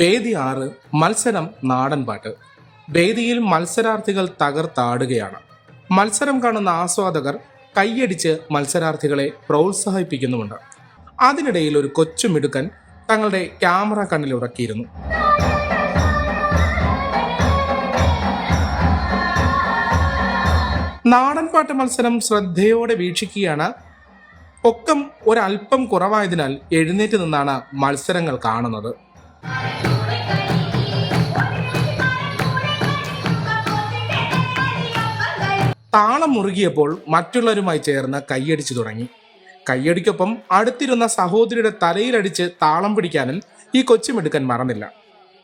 വേദി ആറ് മത്സരം നാടൻപാട്ട്. വേദിയിൽ മത്സരാർത്ഥികൾ തകർത്താടുകയാണ്. മത്സരം കാണുന്ന ആസ്വാദകർ കൈയടിച്ച് മത്സരാർത്ഥികളെ പ്രോത്സാഹിപ്പിക്കുന്നുമുണ്ട്. അതിനിടയിൽ ഒരു കൊച്ചുമിടുക്കൻ തങ്ങളുടെ ക്യാമറ കണ്ണിലുടക്കിയിരുന്നു നാടൻ പാട്ട് മത്സരം ശ്രദ്ധയോടെ വീക്ഷിക്കുകയാണ്. പൊക്കം ഒരല്പം കുറവായതിനാൽ എഴുന്നേറ്റ് നിന്നാണ് മത്സരങ്ങൾ കാണുന്നത്. താളം മുറുകിയപ്പോൾ മറ്റുള്ളവരുമായി ചേർന്ന് കൈയടിച്ചു തുടങ്ങി. കൈയടിക്കൊപ്പം അടുത്തിരുന്ന സഹോദരിയുടെ തലയിലടിച്ച് താളം പിടിക്കാനും ഈ കൊച്ചുമിടുക്കൻ മറന്നില്ല.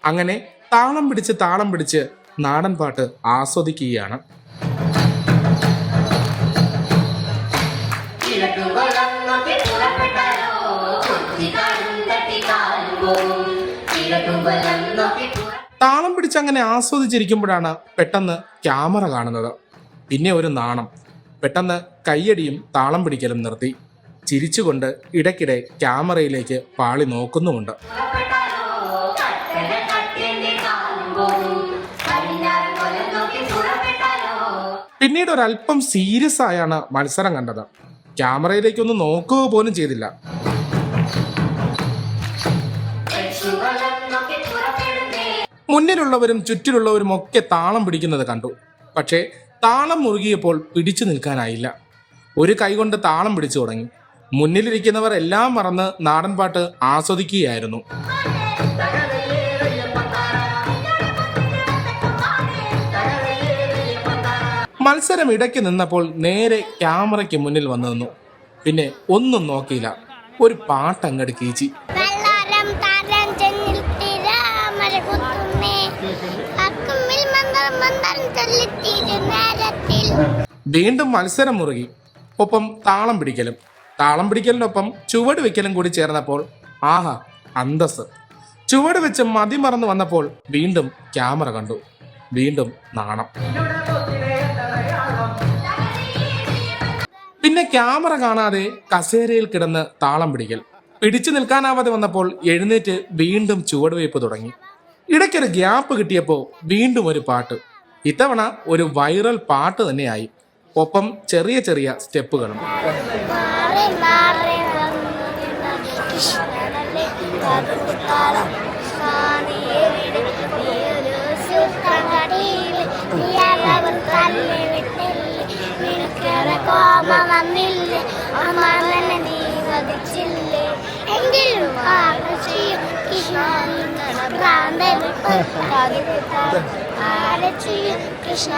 അങ്ങനെ താളം പിടിച്ച് താളം പിടിച്ച് നാടൻ പാട്ട് ആസ്വദിക്കുകയാണ്. താളം പിടിച്ച് അങ്ങനെ ആസ്വദിച്ചിരിക്കുമ്പോഴാണ് പെട്ടെന്ന് ക്യാമറ കാണുന്നത്. പിന്നെ ഒരു നാണം. പെട്ടെന്ന് കയ്യടിയും താളം പിടിക്കലും നിർത്തി. ചിരിച്ചുകൊണ്ട് ഇടയ്ക്കിടെ ക്യാമറയിലേക്ക് പാളി നോക്കുന്നുമുണ്ട്. പിന്നീട് ഒരല്പം സീരിയസ് ആയാണ് മത്സരം കണ്ടത്. ക്യാമറയിലേക്കൊന്ന് നോക്കുക പോലും ചെയ്തില്ല. മുന്നിലുള്ളവരും ചുറ്റിലുള്ളവരും ഒക്കെ താളം പിടിക്കുന്നത് കണ്ടു. പക്ഷേ താളം മുറുകിയപ്പോൾ പിടിച്ചു നിൽക്കാനായില്ല. ഒരു കൈകൊണ്ട് താളം പിടിച്ചു തുടങ്ങി. മുന്നിലിരിക്കുന്നവർ എല്ലാം മറന്ന് നാടൻ പാട്ട് ആസ്വദിക്കുകയായിരുന്നു. മത്സരം ഇടയ്ക്ക് നിന്നപ്പോൾ നേരെ ക്യാമറയ്ക്ക് മുന്നിൽ വന്നു നിന്നു. പിന്നെ ഒന്നും നോക്കിയില്ല. ഒരു പാട്ടങ്ങട് കീച്ചി. താരം വീണ്ടും മത്സരം മുറുകി. ഒപ്പം താളം പിടിക്കലും. താളം പിടിക്കലിനൊപ്പം ചുവട് വെക്കലും കൂടി ചേർന്നപ്പോൾ ആഹാ അന്തസ് ചുവട് വെച്ച് മതിമറന്നു വന്നപ്പോൾ വീണ്ടും ക്യാമറ കണ്ടു. വീണ്ടും നാണം. പിന്നെ ക്യാമറ കാണാതെ കസേരയിൽ കിടന്ന് താളം പിടിക്കൽ. പിടിച്ചു നിൽക്കാനാവാതെ വന്നപ്പോൾ എഴുന്നേറ്റ് വീണ്ടും ചുവടുവയ്പ് തുടങ്ങി. ഇടയ്ക്കൊരു ഗ്യാപ്പ് കിട്ടിയപ്പോൾ വീണ്ടും ഒരു പാട്ട്. ഇത്തവണ ഒരു വൈറൽ പാട്ട് തന്നെയായി. ഒപ്പം ചെറിയ ചെറിയ സ്റ്റെപ്പുകളും. എങ്കിലും കൃഷ്ണ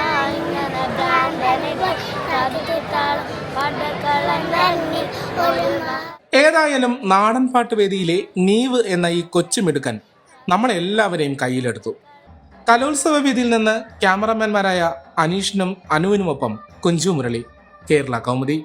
ഏതായാലും നാടൻ പാട്ട് വേദിയിലെ നീവ് എന്ന ഈ കൊച്ചുമിടുക്കൻ നമ്മളെല്ലാവരെയും കയ്യിലെടുത്തു. കലോത്സവ വേദിയിൽ നിന്ന് ക്യാമറമാൻമാരായ അനീഷിനും അനുവിനുമൊപ്പം കുഞ്ചു മുരളി കേരള കൗമുദി.